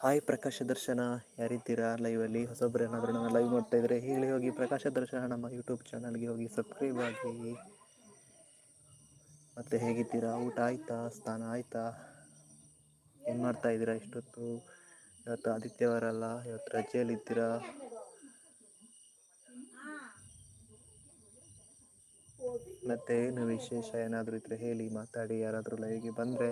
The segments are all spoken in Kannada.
ಹಾಯ್ ಪ್ರಕಾಶ ದರ್ಶನ, ಯಾರಿದ್ದೀರಾ? ಲೈವಲ್ಲಿ ಹೊಸೊಬ್ಬರು ಏನಾದರೂ ನಾನು ಲೈವ್ ನೋಡ್ತಾ ಇದ್ರೆ ಹೇಳಿ ಹೋಗಿ. ಪ್ರಕಾಶ ದರ್ಶನ ನಮ್ಮ ಯೂಟ್ಯೂಬ್ ಚಾನಲ್ಗೆ ಹೋಗಿ ಸಬ್ಸ್ಕ್ರೈಬ್ ಆಗಿ. ಮತ್ತು ಹೇಗಿದ್ದೀರಾ? ಊಟ ಆಯಿತಾ? ಸ್ನಾನ ಆಯಿತಾ? ಏನು ಮಾಡ್ತಾ ಇದ್ದೀರಾ ಇಷ್ಟೊತ್ತು? ಇವತ್ತು ಆದಿತ್ಯವಾರ ಅಲ್ಲ, ಇವತ್ತು ರಜೆಯಲ್ಲಿದ್ದೀರಾ? ಮತ್ತೆ ಏನು ವಿಶೇಷ ಏನಾದರೂ ಇದ್ದರೆ ಹೇಳಿ, ಮಾತಾಡಿ. ಯಾರಾದರೂ ಲೈವ್ಗೆ ಬಂದರೆ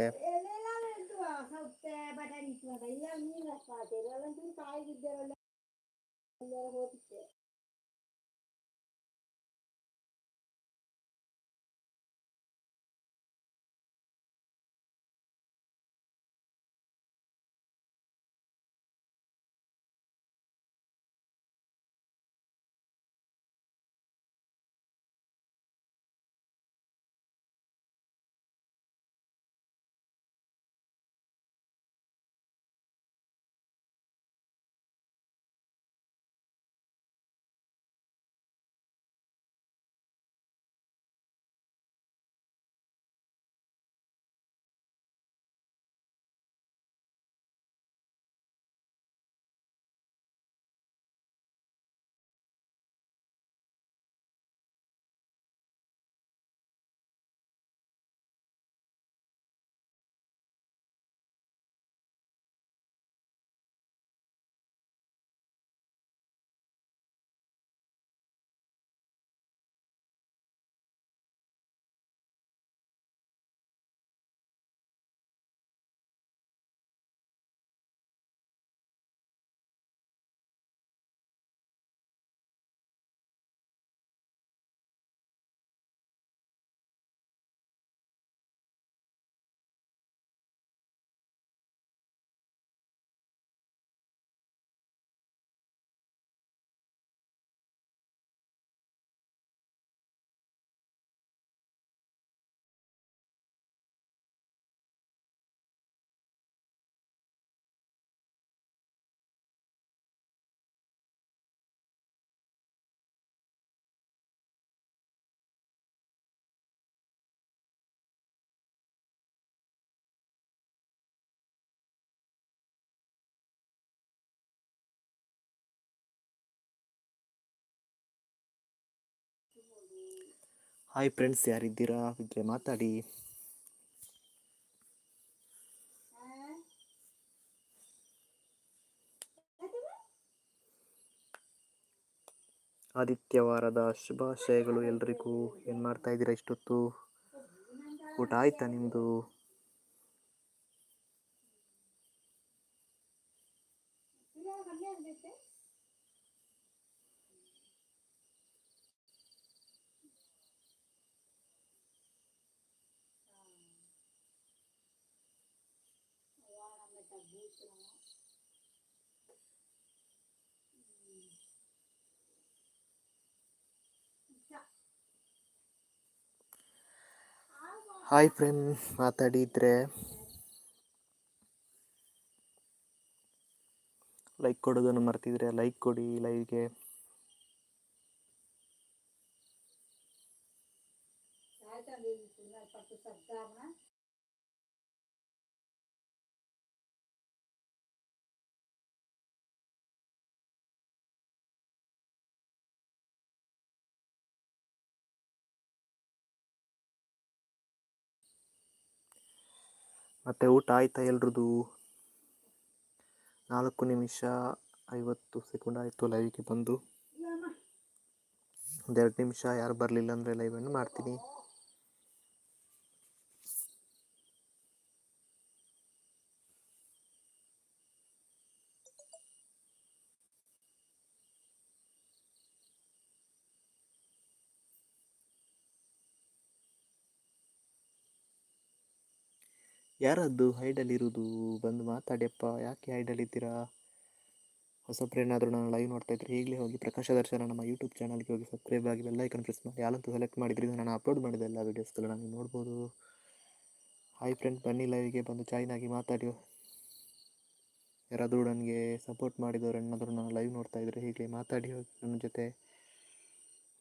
ಮತ್ತೆ ಹಾಯ್ ಫ್ರೆಂಡ್ಸ್ ಯಾರಿದ್ದೀರಾ? ಇದ್ರೆ ಮಾತಾಡಿ. ಆದಿತ್ಯವಾರದ ಶುಭಾಶಯಗಳು ಎಲ್ರಿಗೂ. ಏನು ಮಾಡ್ತಾ ಇದ್ದೀರಾ ಇಷ್ಟೊತ್ತು? ಊಟ ಆಯ್ತಾ ನಿಮ್ಮದು ಹಾಯ್ ಫ್ರೆಂಡ್ ಮಾತಾಡಿದರೆ ಲೈಕ್ ಕೊಡೋದನ್ನು ಮರ್ತಿದ್ರೆ ಲೈಕ್ ಕೊಡಿ ಲೈವ್ಗೆ ಮತ್ತೆ ಊಟ ಆಯ್ತಾ ಎಲ್ರದ್ದು? ನಾಲ್ಕು ನಿಮಿಷ ಐವತ್ತು ಸೆಕೆಂಡ್ ಆಯಿತು ಲೈವ್ಗೆ ಬಂದು. ಒಂದೆರಡು ನಿಮಿಷ ಯಾರು ಬರಲಿಲ್ಲ ಅಂದರೆ ಲೈವನ್ನು ಮಾಡ್ತೀನಿ. ಯಾರದ್ದು ಹೈಡಲ್ಲಿರೋದು ಬಂದು ಮಾತಾಡಿಯಪ್ಪ ಯಾಕೆ ಹೈಡಲ್ಲಿದ್ದೀರಾ? ಹೊಸಬ್ರು ಏನಾದರೂ ನಾನು ಲೈವ್ ನೋಡ್ತಾ ಇದ್ರೆ ಈಗಲೇ ಹೋಗಿ ಪ್ರಕಾಶ ದರ್ಶನ ನಮ್ಮ ಯೂಟ್ಯೂಬ್ ಚಾನಲ್ಗೆ ಹೋಗಿ ಸಬ್ಸ್ಕ್ರೈಬ್ ಆಗಿ ಬೆಲ್ಲೈಕನ್ ಪ್ರೆಸ್ ಮಾಡಿ. ಯಾರಂತೂ ಸೆಲೆಕ್ಟ್ ಮಾಡಿದ್ರಿಂದ ನಾನು ಅಪ್ಲೋಡ್ ಮಾಡಿದೆ ಎಲ್ಲ ವೀಡಿಯೋಸ್ಗಳನ್ನ ನಾನು ನೋಡ್ಬೋದು. ಹಾಯ್ ಫ್ರೆಂಡ್ ಬನ್ನಿ ಲೈವ್ಗೆ ಬಂದು ಜಾಯ್ನ್ ಆಗಿ ಮಾತಾಡಿ. ಯಾರಾದರೂ ನನಗೆ ಸಪೋರ್ಟ್ ಮಾಡಿದವರು ಏನಾದರೂ ನಾನು ಲೈವ್ ನೋಡ್ತಾ ಇದ್ದರೆ ಹೀಗೆ ಮಾತಾಡಿ ನನ್ನ ಜೊತೆ.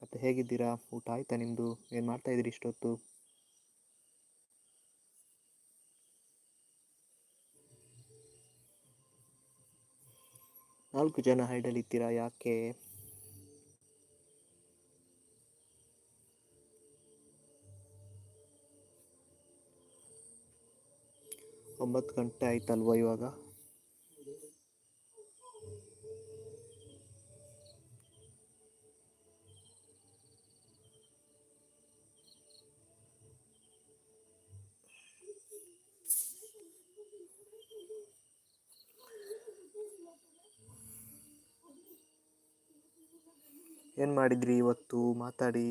ಮತ್ತು ಹೇಗಿದ್ದೀರಾ? ಊಟ ಆಯಿತಾ ನಿಮ್ಮದು ಏನು ಮಾಡ್ತಾಯಿದ್ದೀರಿ ಇಷ್ಟೊತ್ತು? ನಾಲ್ಕು ಜನ ಹೈಡಲಿದ್ದೀರಾ? ಯಾಕೆ? ಒಂಬತ್ತು ಗಂಟೆ ಆಯ್ತಲ್ವಾ ಇವಾಗ? ಏನು ಮಾಡಿದ್ರಿ ಇವತ್ತು? ಮಾತಾಡಿ.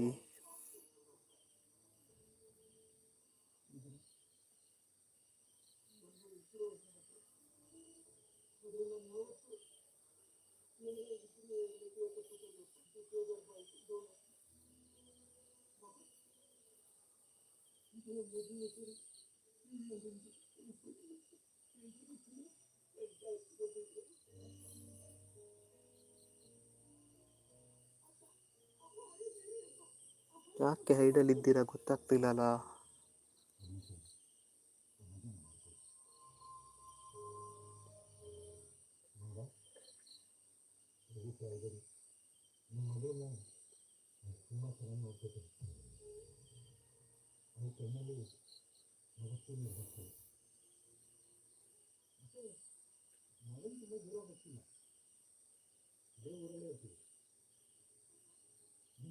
ಯಾಕೆ ಹೈಡಲ್ಲಿದ್ದೀರಾ ಗೊತ್ತಾಗ್ತಿಲ್ಲಲ್ಲ?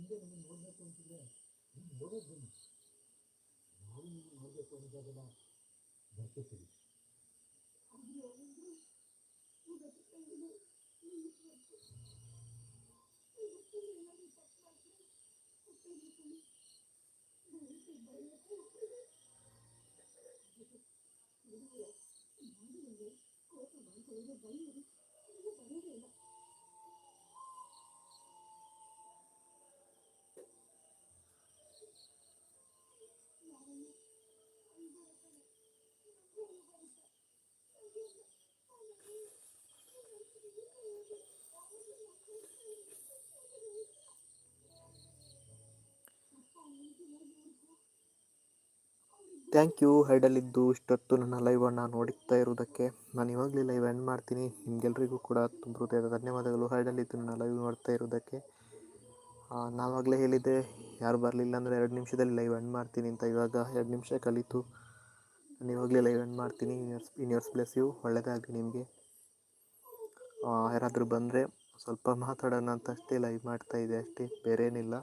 ಹಿಂದೆ ನಮಗೆ ನೋಡಬೇಕು ಅಂತಿದ್ರೆ ಹಿಂಗೆ ನೋಡೋದು ಬನ್ನಿ ನಾವು ನಿಮಗೆ ನೋಡಬೇಕು ಅನ್ನೋದಾಗೆಲ್ಲ ಬರ್ಕೊತೀವಿ ಬೈಯರು ಥ್ಯಾಂಕ್ ಯು ಹೈಡಲ್ಲಿದ್ದು ಇಷ್ಟೊತ್ತು ನನ್ನ ಲೈವನ್ನು ನೋಡುತ್ತಾ ಇರುವುದಕ್ಕೆ ನಾನು ಇವಾಗಲೇ ಲೈವ್ ಎಂಡ್ ಮಾಡ್ತೀನಿ. ನಿಮಗೆಲ್ರಿಗೂ ಕೂಡ ತುಂಬ ಹೃದಯದ ಧನ್ಯವಾದಗಳು. ಹೈಡಲ್ಲಿದ್ದು ನನ್ನ ಲೈವ್ ನೋಡ್ತಾ ಇರೋದಕ್ಕೆ ನಾವಾಗಲೇ ಹೇಳಿದ್ದೆ, ಯಾರು ಬರಲಿಲ್ಲ ಅಂದರೆ ಎರಡು ನಿಮಿಷದಲ್ಲಿ ಲೈವ್ ಎಂಡ್ ಮಾಡ್ತೀನಿ ಅಂತ ಇವಾಗ ಎರಡು ನಿಮಿಷ ಕಲಿತು ನಾನು ಇವಾಗಲೇ ಲೈವ್ ಎಂಡ್ ಮಾಡ್ತೀನಿ. ಇನ್ ಇಯರ್ಸ್ ಪ್ಲೇಸ್ ಯು ಒಳ್ಳೆಯದಾಗಲಿ ನಿಮಗೆ. ಯಾರಾದರೂ ಬಂದರೆ ಸ್ವಲ್ಪ ಮಾತಾಡೋಣ ಅಂತ ಅಷ್ಟೇ ಲೈವ್ ಮಾಡ್ತಾ ಇದೆ ಅಷ್ಟೇ. ಬೇರೆ ಏನಿಲ್ಲ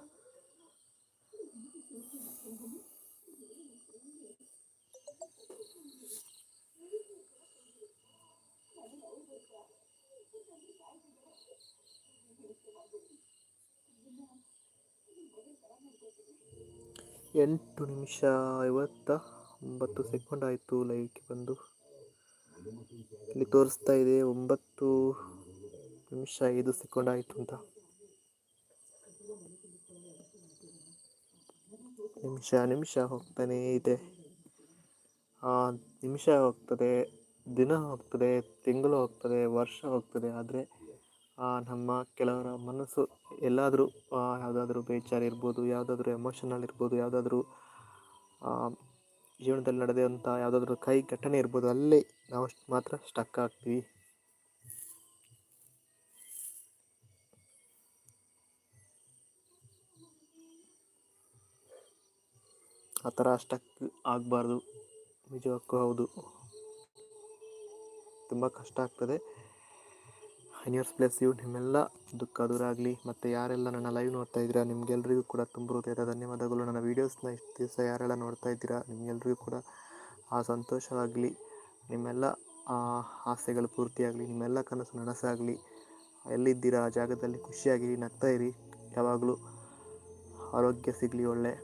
ಎಂಟು ನಿಮಿಷ ಐವತ್ತ ಒಂಬತ್ತು ಸೆಕೆಂಡ್ ಆಯಿತು ಲೈವ್ಗೆ ಬಂದು. ಇಲ್ಲಿ ತೋರಿಸ್ತಾ ಇದೆ ಒಂಬತ್ತು ನಿಮಿಷ ಐದು ಸೆಕೆಂಡ್ ಆಯಿತು ಅಂತ. ನಿಮಿಷ ನಿಮಿಷ ಹೋಗ್ತಾನೇ ಇದೆ. ನಿಮಿಷ ಹೋಗ್ತದೆ, ದಿನ ಹೋಗ್ತದೆ, ತಿಂಗಳು ಹೋಗ್ತದೆ, ವರ್ಷ ಹೋಗ್ತದೆ, ಆದರೆ ನಮ್ಮ ಕೆಲವರ ಮನಸ್ಸು ಎಲ್ಲಾದರೂ ಯಾವುದಾದ್ರೂ ಬೇಜಾರು ಇರ್ಬೋದು, ಯಾವುದಾದ್ರೂ ಎಮೋಷನಲ್ ಇರ್ಬೋದು, ಯಾವುದಾದ್ರೂ ಜೀವನದಲ್ಲಿ ನಡೆದಂಥ ಯಾವುದಾದ್ರೂ ಕೈ ಘಟನೆ ಇರ್ಬೋದು, ಅಲ್ಲಿ ನಾವು ಮಾತ್ರ ಸ್ಟಕ್ ಆಗ್ತೀವಿ. ಆ ಥರ ಸ್ಟಕ್ ಆಗಬಾರ್ದು. ನಿಜಕ್ಕೂ ಹೌದು. ತುಂಬ ಕಷ್ಟ ಆಗ್ತದೆ. ಇಯರ್ಸ್ ಪ್ಲೇಸ್ ಯು ನಿಮ್ಮೆಲ್ಲ ದುಃಖ ದೂರ ಆಗಲಿ, ಮತ್ತು ಯಾರೆಲ್ಲ ನನ್ನ ಲೈವ್ ನೋಡ್ತಾ ಇದ್ದೀರಾ, ನಿಮಗೆಲ್ರಿಗೂ ಕೂಡ ತುಂಬ ಹೃದಯದ ಧನ್ಯವಾದಗಳು. ನನ್ನ ವೀಡಿಯೋಸ್ನ ಇಷ್ಟು ದಿವಸ ಯಾರೆಲ್ಲ ನೋಡ್ತಾ ಇದ್ದೀರಾ, ನಿಮಗೆಲ್ರಿಗೂ ಕೂಡ ಆ ಸಂತೋಷವಾಗಲಿ. ನಿಮ್ಮೆಲ್ಲ ಆಸೆಗಳು ಪೂರ್ತಿಯಾಗಲಿ, ನಿಮ್ಮೆಲ್ಲ ಕನಸು ನನಸಾಗಲಿ. ಎಲ್ಲಿದ್ದೀರಾ, ಆ ಜಾಗದಲ್ಲಿ ಖುಷಿಯಾಗಿರಿ ನಗ್ತಾ ಇರಿ. ಯಾವಾಗಲೂ ಆರೋಗ್ಯ ಸಿಗಲಿ, ಒಳ್ಳೆ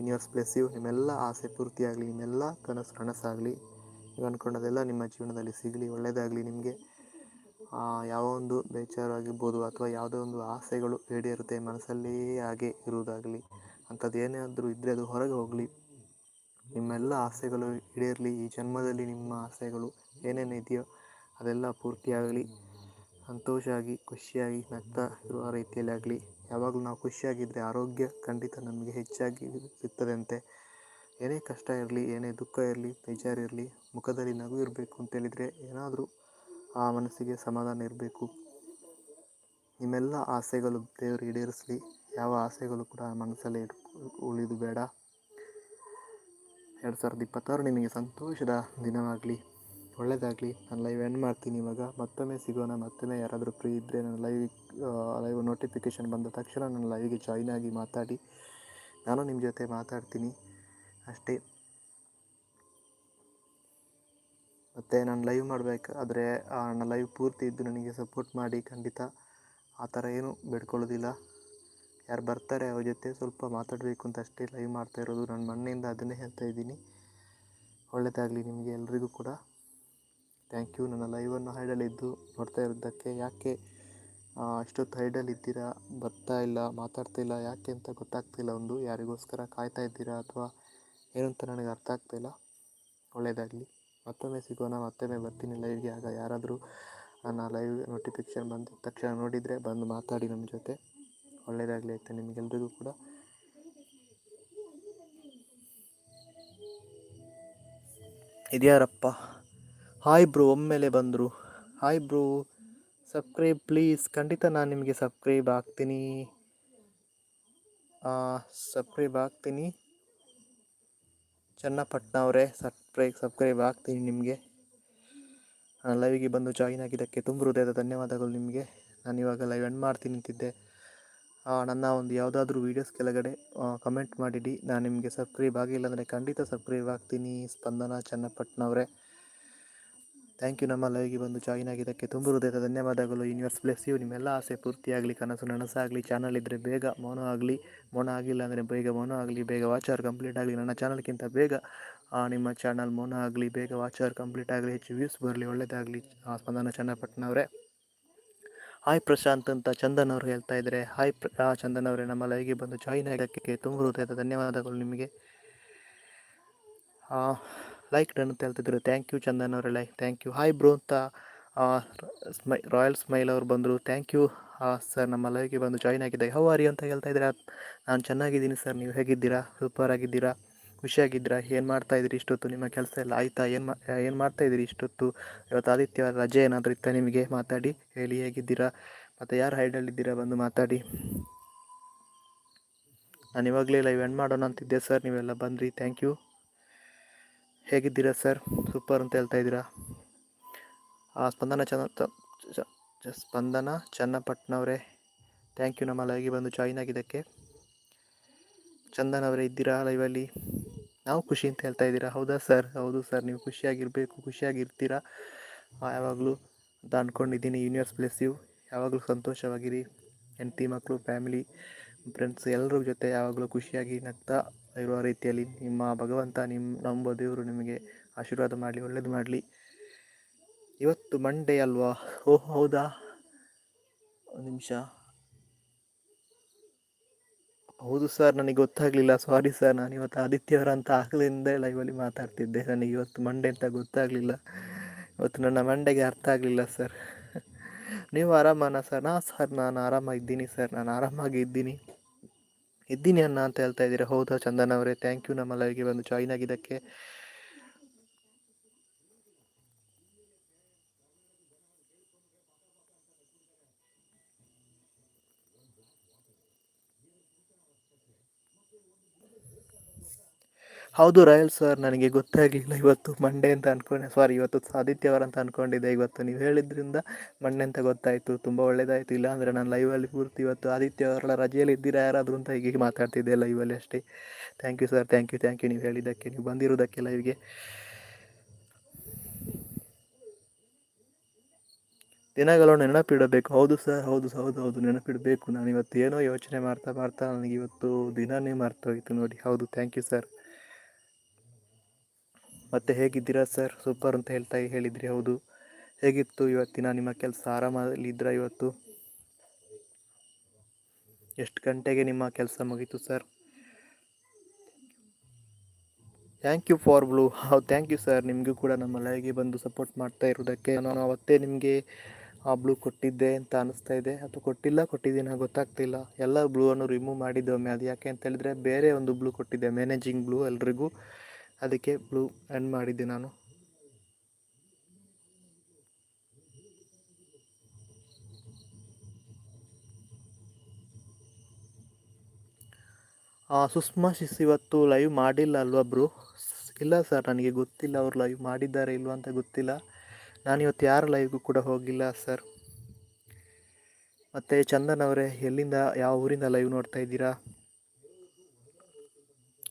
ಇನ್ ಇಯರ್ಸ್ ಪ್ಲೇಸ್ ಯು ನಿಮ್ಮೆಲ್ಲ ಆಸೆ ಪೂರ್ತಿಯಾಗಲಿ, ನಿಮ್ಮೆಲ್ಲ ಕನಸು ನನಸಾಗಲಿ. ನೀವು ಅಂದ್ಕೊಂಡದೆಲ್ಲ ನಿಮ್ಮ ಜೀವನದಲ್ಲಿ ಸಿಗಲಿ, ಒಳ್ಳೆಯದಾಗಲಿ ನಿಮಗೆ. ಯಾವ ಒಂದು ಬೇಜಾರಾಗಿರ್ಬೋದು ಅಥವಾ ಯಾವುದೋ ಒಂದು ಆಸೆಗಳು ಈಡೇರುತ್ತೆ ಮನಸ್ಸಲ್ಲೇ ಹಾಗೆ ಇರುವುದಾಗಲಿ, ಅಂಥದ್ದು ಏನೇ ಆದರೂ ಇದ್ದರೆ ಅದು ಹೊರಗೆ ಹೋಗಲಿ. ನಿಮ್ಮೆಲ್ಲ ಆಸೆಗಳು ಈಡೇರಲಿ, ಈ ಜನ್ಮದಲ್ಲಿ ನಿಮ್ಮ ಆಸೆಗಳು ಏನೇನು ಇದೆಯೋ ಅದೆಲ್ಲ ಪೂರ್ತಿಯಾಗಲಿ. ಸಂತೋಷವಾಗಿ ಖುಷಿಯಾಗಿ, ನಗ್ತಾ ಇರುವ ರೀತಿಯಲ್ಲಿ ಆಗಲಿ. ಯಾವಾಗಲೂ ನಾವು ಖುಷಿಯಾಗಿದ್ದರೆ ಆರೋಗ್ಯ ಖಂಡಿತ ನಮಗೆ ಹೆಚ್ಚಾಗಿ ಸಿಗ್ತದಂತೆ. ಏನೇ ಕಷ್ಟ ಇರಲಿ, ಏನೇ ದುಃಖ ಇರಲಿ, ಬೇಜಾರಿರಲಿ, ಮುಖದಲ್ಲಿ ನಗು ಇರಬೇಕು ಅಂತೇಳಿದರೆ ಏನಾದರೂ ಆ ಮನಸ್ಸಿಗೆ ಸಮಾಧಾನ ಇರಬೇಕು. ನಿಮ್ಮೆಲ್ಲ ಆಸೆಗಳು ದೇವರು ಈಡೇರಿಸಲಿ. ಯಾವ ಆಸೆಗಳು ಕೂಡ ಮನಸ್ಸಲ್ಲೇ ಇಟ್ ಉಳಿದು ಬೇಡ. ಎರಡು ಸಾವಿರದ ಇಪ್ಪತ್ತಾರು ನಿಮಗೆ ಸಂತೋಷದ ದಿನವಾಗಲಿ ಒಳ್ಳೆಯದಾಗಲಿ ನಾನು ಲೈವ್ ಎಂಡ್ ಮಾಡ್ತೀನಿ ಇವಾಗ. ಮತ್ತೊಮ್ಮೆ ಸಿಗೋಣ. ಮತ್ತೊಮ್ಮೆ ಯಾರಾದರೂ ಫ್ರೀ ಇದ್ದರೆ ನನ್ನ ಲೈವ್ ಲೈವ್ ನೋಟಿಫಿಕೇಷನ್ ಬಂದ ತಕ್ಷಣ ನನ್ನ ಲೈವ್ಗೆ ಜಾಯ್ನ್ ಆಗಿ ಮಾತಾಡಿ. ನಾನು ನಿಮ್ಮ ಜೊತೆ ಮಾತಾಡ್ತೀನಿ. ಅಷ್ಟೇ. ಮತ್ತು ನಾನು ಲೈವ್ ಮಾಡಬೇಕಾದ್ರೆ ನನ್ನ ಲೈವ್ ಪೂರ್ತಿ ಇದ್ದು ನನಗೆ ಸಪೋರ್ಟ್ ಮಾಡಿ ಖಂಡಿತ. ಆ ಥರ ಏನು ಬೇಡ್ಕೊಳ್ಳೋದಿಲ್ಲ. ಯಾರು ಬರ್ತಾರೆ ಅವ್ರ ಜೊತೆ ಸ್ವಲ್ಪ ಮಾತಾಡಬೇಕು ಅಂತ ಅಷ್ಟೇ ಲೈವ್ ಮಾಡ್ತಾ ಇರೋದು. ನನ್ನ ಮಣ್ಣಿಂದ ಅದನ್ನೇ ಹೇಳ್ತಾ ಇದ್ದೀನಿ. ಒಳ್ಳೆಯದಾಗಲಿ ನಿಮಗೆ ಎಲ್ರಿಗೂ ಕೂಡ. ಥ್ಯಾಂಕ್ ಯು ನನ್ನ ಲೈವನ್ನು ಹೈಡಲ್ಲಿದ್ದು ನೋಡ್ತಾ ಇರೋದಕ್ಕೆ ಯಾಕೆ ಅಷ್ಟೊತ್ತು ಹೈಡಲ್ಲಿ ಇದ್ದೀರಾ? ಬರ್ತಾ ಇಲ್ಲ, ಮಾತಾಡ್ತಾ ಇಲ್ಲ, ಯಾಕೆ ಅಂತ ಗೊತ್ತಾಗ್ತಿಲ್ಲ ಒಂದು ಯಾರಿಗೋಸ್ಕರ ಕಾಯ್ತಾ ಇದ್ದೀರಾ ಅಥವಾ ಏನಂತ ನನಗೆ ಅರ್ಥ ಇಲ್ಲ. ಒಳ್ಳೆಯದಾಗಲಿ ಮತ್ತೊಮ್ಮೆ ಸಿಗೋಣ, ಮತ್ತೊಮ್ಮೆ ಬರ್ತೀನಿ ಲೈವ್ಗೆ ಆಗ ಯಾರಾದರೂ ನನ್ನ ಲೈವ್ ನೋಟಿಫಿಕೇಷನ್ ಬಂದ ತಕ್ಷಣ ನೋಡಿದರೆ ಬಂದು ಮಾತಾಡಿ ನಮ್ಮ ಜೊತೆ. ಒಳ್ಳೆಯದಾಗಲಿ ಅಂತ ನಿಮಗೆಲ್ರಿಗೂ ಕೂಡ. ಇದ್ಯಾರಪ್ಪ? ಹಾಯ್ ಬ್ರೋ ಒಮ್ಮೆಲೆ ಬಂದರು. ಹಾಯ್ ಬ್ರೋ ಸಬ್ಸ್ಕ್ರೈಬ್ ಪ್ಲೀಸ್ ಖಂಡಿತ ನಾನು ನಿಮಗೆ ಸಬ್ಸ್ಕ್ರೈಬ್ ಆಗ್ತೀನಿ ಸಬ್ಸ್ಕ್ರೈಬ್ ಆಗ್ತೀನಿ ಚನ್ನಪಟ್ಟಣ ಅವರೇ ಸಬ್ಸ್ಕ್ರೈಬ್ ಸಬ್ಸ್ಕ್ರೈಬ್ ಆಗ್ತೀನಿ ನಿಮಗೆ. ನಾನು ಲೈವಿಗೆ ಬಂದು ಜಾಯಿನ್ ಆಗಿದ್ದಕ್ಕೆ ತುಂಬ ಹೃದಯದ ಧನ್ಯವಾದಗಳು ನಿಮಗೆ. ನಾನು ಇವಾಗ ಲೈವ್ ಎಂಡ್ ಮಾಡ್ತೀನಿ ಅಂತಿದ್ದೆ. ನನ್ನ ಒಂದು ಯಾವುದಾದ್ರೂ ವೀಡಿಯೋಸ್ ಕೆಳಗಡೆ ಕಮೆಂಟ್ ಮಾಡಿಡಿ. ನಾನು ನಿಮಗೆ ಸಬ್ಸ್ಕ್ರೈಬ್ ಆಗಿಲ್ಲ ಅಂದರೆ ಖಂಡಿತ ಸಬ್ಸ್ಕ್ರೈಬ್ ಆಗ್ತೀನಿ ಸ್ಪಂದನ ಚನ್ನಪಟ್ಟಣವರೇ ಥ್ಯಾಂಕ್ ಯು ನಮ್ಮ ಲೈವ್ಗೆ ಬಂದು ಜಾಯಿನ್ ಆಗಿದ್ದಕ್ಕೆ ತುಂಬ ಹೃದಯದ ಧನ್ಯವಾದಗಳು. ಯೂನಿವರ್ಸ್ ಪ್ಲಸ್ ಯು ನಿಮ್ಮೆಲ್ಲ ಆಸೆ ಪೂರ್ತಿಯಾಗಲಿ, ಕನಸು ನನಸಾಗಲಿ ಚಾನಲ್ ಇದ್ದರೆ ಬೇಗ ಮೌನ ಆಗಲಿ ಮೌನ ಆಗಿಲ್ಲ ಅಂದರೆ ಬೇಗ ಮೌನ ಆಗಲಿ, ಬೇಗ ವಾಚರ್ ಕಂಪ್ಲೀಟ್ ಆಗಲಿ, ನನ್ನ ಚಾನಲ್ಗಿಂತ ಬೇಗ ನಿಮ್ಮ ಚಾನಲ್ ಮೌನ ಆಗಲಿ, ಬೇಗ ವಾಚರ್ ಕಂಪ್ಲೀಟ್ ಆಗಲಿ, ಹೆಚ್ಚು ವ್ಯೂಸ್ ಬರಲಿ ಒಳ್ಳೆಯದಾಗಲಿ ಸ್ಪಂದನ ಚನ್ನಪಟ್ಟಣವರೇ ಹಾಯ್ ಪ್ರಶಾಂತ್ ಅಂತ ಚಂದನ್ ಅವರು ಹೇಳ್ತಾ ಇದ್ದಾರೆ ಹಾಯ್ ಪ್ರ ಚಂದನ್ ಅವರೇ, ನಮ್ಮ ಲೈವ್ಗೆ ಬಂದು ಜಾಯಿನ್ ಆಗೋಕ್ಕೆ ತುಂಬ ಹೃದಯದ ಧನ್ಯವಾದಗಳು ನಿಮಗೆ. ಲೈಕ್ ಡನ್ ಅಂತ ಹೇಳ್ತಿದ್ರು. ಥ್ಯಾಂಕ್ ಯು ಚಂದನ್ ಅವರೇ like thank you hi bro ಅಂತ ಸ್ಮೈ ರಾಯಲ್ ಸ್ಮೈಲ್ ಅವರು ಬಂದರು. ಥ್ಯಾಂಕ್ ಯು ಸರ್ ನಮ್ಮ ಲೈವ್ಗೆ ಬಂದು ಜಾಯ್ನ್ ಆಗಿದ್ದೆ ಹೌ ಆರ್ ಅಂತ ಹೇಳ್ತಾ ಇದ್ದೀರಾ? ನಾನು ಚೆನ್ನಾಗಿದ್ದೀನಿ ಸರ್ ನೀವು ಹೇಗಿದ್ದೀರಾ? ಸೂಪರ್ ಆಗಿದ್ದೀರಾ? ಖುಷಿಯಾಗಿದ್ದೀರಾ ಏನು ಮಾಡ್ತಾಯಿದ್ದೀರಿ ಇಷ್ಟೊತ್ತು? ನಿಮ್ಮ ಕೆಲಸ ಎಲ್ಲ ಆಯಿತಾ? ಏನು ಮಾ, ಏನು ಮಾಡ್ತಾಯಿದ್ದೀರಿ ಇಷ್ಟೊತ್ತು? ಇವತ್ತು ಆದಿತ್ಯ ರಜೆ ಏನಾದರೂ ಇತ್ತ ನಿಮಗೆ? ಮಾತಾಡಿ. ಹೇಳಿ ಹೇಗಿದ್ದೀರಾ? ಮತ್ತು ಯಾರು ಹೈಡಲ್ಲಿದ್ದೀರಾ ಬಂದು ಮಾತಾಡಿ. ನಾನು ಇವಾಗಲೇ ಲೈವ್ ಎಂಡ್ ಮಾಡೋಣ ಅಂತಿದ್ದೆ ಸರ್ ನೀವೆಲ್ಲ ಬಂದ್ರಿ. ಥ್ಯಾಂಕ್ ಯು ಹೇಗಿದ್ದೀರಾ ಸರ್? ಸೂಪರ್ ಅಂತ ಹೇಳ್ತಾ ಇದ್ದೀರಾ? ಸ್ಪಂದನ ಚನ್ನ ಸ್ಪಂದನ ಚನ್ನಪಟ್ಟಣವರೇ. ಥ್ಯಾಂಕ್ ಯು ನಮ್ಮ ಲೈವ್ಗೆ ಬಂದು ಜಾಯಿನ್ ಆಗಿದ್ದಕ್ಕೆ. ಚಂದನ್ ಅವರೇ ಇದ್ದೀರಾ ಲೈವಲ್ಲಿ? ನಾವು ಖುಷಿ ಅಂತ ಹೇಳ್ತಾ ಇದ್ದೀರಾ? ಹೌದಾ ಸರ್? ಹೌದು ಸರ್, ನೀವು ಖುಷಿಯಾಗಿರಬೇಕು, ಖುಷಿಯಾಗಿರ್ತೀರಾ? ಯಾವಾಗಲೂ ಅಂತ ಅಂದ್ಕೊಂಡಿದ್ದೀನಿ ಯೂನಿವರ್ಸ್ ಪ್ಲೇಸ್ ಯು ಯಾವಾಗಲೂ ಸಂತೋಷವಾಗಿರಿ. ಹೆಂಡತಿ ಮಕ್ಕಳು ಫ್ಯಾಮಿಲಿ ಫ್ರೆಂಡ್ಸ್ ಎಲ್ಲರ ಜೊತೆ ಯಾವಾಗಲೂ ಖುಷಿಯಾಗಿ ನಗ್ತಾ ಇರುವ ರೀತಿಯಲ್ಲಿ ನಿಮ್ಮ ಭಗವಂತ ನಿಮ್ಮ ನಂಬ ದೇವರು ನಿಮಗೆ ಆಶೀರ್ವಾದ ಮಾಡಲಿ, ಒಳ್ಳೇದು ಮಾಡಲಿ. ಇವತ್ತು ಮಂಡೇ ಅಲ್ವಾ? ಓ ಹೌದಾ? ಒಂದು ನಿಮಿಷ. ಹೌದು ಸರ್ ನನಗೆ ಗೊತ್ತಾಗಲಿಲ್ಲ. ಸಾರಿ ಸರ್ ನಾನು ಇವತ್ತು ಆದಿತ್ಯವರ ಅಂತ ಆಗಲಿಂದ ಲೈವಲ್ಲಿ ಮಾತಾಡ್ತಿದ್ದೆ. ನನಗೆ ಇವತ್ತು ಮಂಡೆ ಅಂತ ಗೊತ್ತಾಗಲಿಲ್ಲ. ಇವತ್ತು ನನ್ನ ಮಂಡೆಗೆ ಅರ್ಥ ಆಗಲಿಲ್ಲ ಸರ್ ನೀವು ಆರಾಮನಾ ಸರ್ ನಾ ಸರ್ ನಾನು ಆರಾಮಾಗಿದ್ದೀನಿ ಸರ್ ನಾನು ಆರಾಮಾಗಿ ಇದ್ದೀನಿ. ಇದ್ದೀನಿ ಅಣ್ಣ ಅಂತ ಹೇಳ್ತಾ ಇದ್ದೀರಾ. ಹೌದಾ ಚಂದನ್ ಅವರೇ ಥ್ಯಾಂಕ್ ಯು ನಮ್ಮ ಲೈವ್ಗೆ ಬಂದು ಜಾಯಿನ್ ಆಗಿದ್ದಕ್ಕೆ. ಹೌದು ರಾಯಲ್ ಸರ್, ನನಗೆ ಗೊತ್ತಾಗಲಿಲ್ಲ ಇವತ್ತು ಮಂಡೇ ಅಂತ ಅಂದ್ಕೊಂಡೆ ಸಾರಿ ಇವತ್ತು ಆದಿತ್ಯವಾರ ಅಂತ ಅಂದ್ಕೊಂಡಿದ್ದೆ ಇವತ್ತು. ನೀವು ಹೇಳಿದ್ರಿಂದ ಮಂಡೆ ಅಂತ ಗೊತ್ತಾಯಿತು. ತುಂಬ ಒಳ್ಳೇದಾಯಿತು. ಇಲ್ಲ ಅಂದರೆ ನಾನು ಲೈವಲ್ಲಿ ಪೂರ್ತಿ ಇವತ್ತು ಆದಿತ್ಯವಾರ ರಜೆಯಲ್ಲಿ ಇದ್ದೀರಾ ಯಾರಾದರೂ ಅಂತ ಹೀಗೆ ಮಾತಾಡ್ತಿದ್ದೆ ಲೈವಲ್ಲಿ ಅಷ್ಟೇ. Thank you sir thank you thank you ನೀವು ಹೇಳಿದ್ದಕ್ಕೆ, ನೀವು ಬಂದಿರೋದಕ್ಕೆ ಲೈವ್ಗೆ ದಿನಗಳು ನೆನಪಿಡಬೇಕು. ಹೌದು ಸರ್ ಹೌದು ಹೌದು ಹೌದು, ನೆನಪಿಡಬೇಕು. ನಾನು ಇವತ್ತು ಏನೋ ಯೋಚನೆ ಮಾಡ್ತಾ ಮಾಡ್ತಾ ನನಗೆ ಇವತ್ತು ದಿನನೇ ಮರ್ತೋಯ್ತು ನೋಡಿ. ಹೌದು ಥ್ಯಾಂಕ್ ಯು ಸರ್ ಮತ್ತು ಹೇಗಿದ್ದೀರಾ ಸರ್? ಸೂಪರ್ ಅಂತ ಹೇಳ್ತಾ ಹೇಳಿದ್ರಿ, ಹೌದು. ಹೇಗಿತ್ತು ಇವತ್ತಿನ ನಿಮ್ಮ ಕೆಲಸ? ಆರಾಮಲ್ಲಿದ್ದೀರಾ ಇವತ್ತು? ಎಷ್ಟು ಗಂಟೆಗೆ ನಿಮ್ಮ ಕೆಲಸ ಮುಗೀತು sir? Thank you for blue ಹೌದು ಥ್ಯಾಂಕ್ ಯು ಸರ್. ನಿಮಗೂ ಕೂಡ ನಮ್ಮ ಲೈವ್ಗೆ ಬಂದು ಸಪೋರ್ಟ್ ಮಾಡ್ತಾ ಇರೋದಕ್ಕೆ ನಾನು ಅವತ್ತೇ ನಿಮಗೆ ಆ ಬ್ಲೂ ಕೊಟ್ಟಿದ್ದೆ ಅಂತ ಅನಿಸ್ತಾ ಇದೆ. ಅಥವಾ ಕೊಟ್ಟಿಲ್ಲ, ಕೊಟ್ಟಿದ್ದೀನ ಗೊತ್ತಾಗ್ತಿಲ್ಲ. ಎಲ್ಲ ಬ್ಲೂವನ್ನು ರಿಮೂವ್ ಮಾಡಿದ್ದೆ ಒಮ್ಮೆ. ಅದು ಯಾಕೆ ಅಂತ ಹೇಳಿದ್ರೆ, ಬೇರೆ ಒಂದು ಬ್ಲೂ ಕೊಟ್ಟಿದ್ದೆ. ಮ್ಯಾನೇಜಿಂಗ್ ಬ್ಲೂ ಎಲ್ರಿಗೂ. ಅದಕ್ಕೆ ಬ್ಲೂ ಎಂಡ್ ಮಾಡಿದ್ದೆ ನಾನು. ಸುಷ್ಮಾ ಶಿಸ್ ಇವತ್ತು ಲೈವ್ ಮಾಡಿಲ್ಲ ಅಲ್ವಾ ಬ್ರೋ ಇಲ್ಲ ಸರ್ ನನಗೆ ಗೊತ್ತಿಲ್ಲ ಅವರು ಲೈವ್ ಮಾಡಿದ್ದಾರೆ ಇಲ್ವ ಅಂತ ಗೊತ್ತಿಲ್ಲ. ನಾನು ಇವತ್ತು ಯಾರ ಲೈವ್ಗೂ ಕೂಡ ಹೋಗಿಲ್ಲ ಸರ್ ಮತ್ತು ಚಂದನ್ ಅವರೇ, ಎಲ್ಲಿಂದ, ಯಾವ ಊರಿಂದ ಲೈವ್ ನೋಡ್ತಾ ಇದ್ದೀರಾ?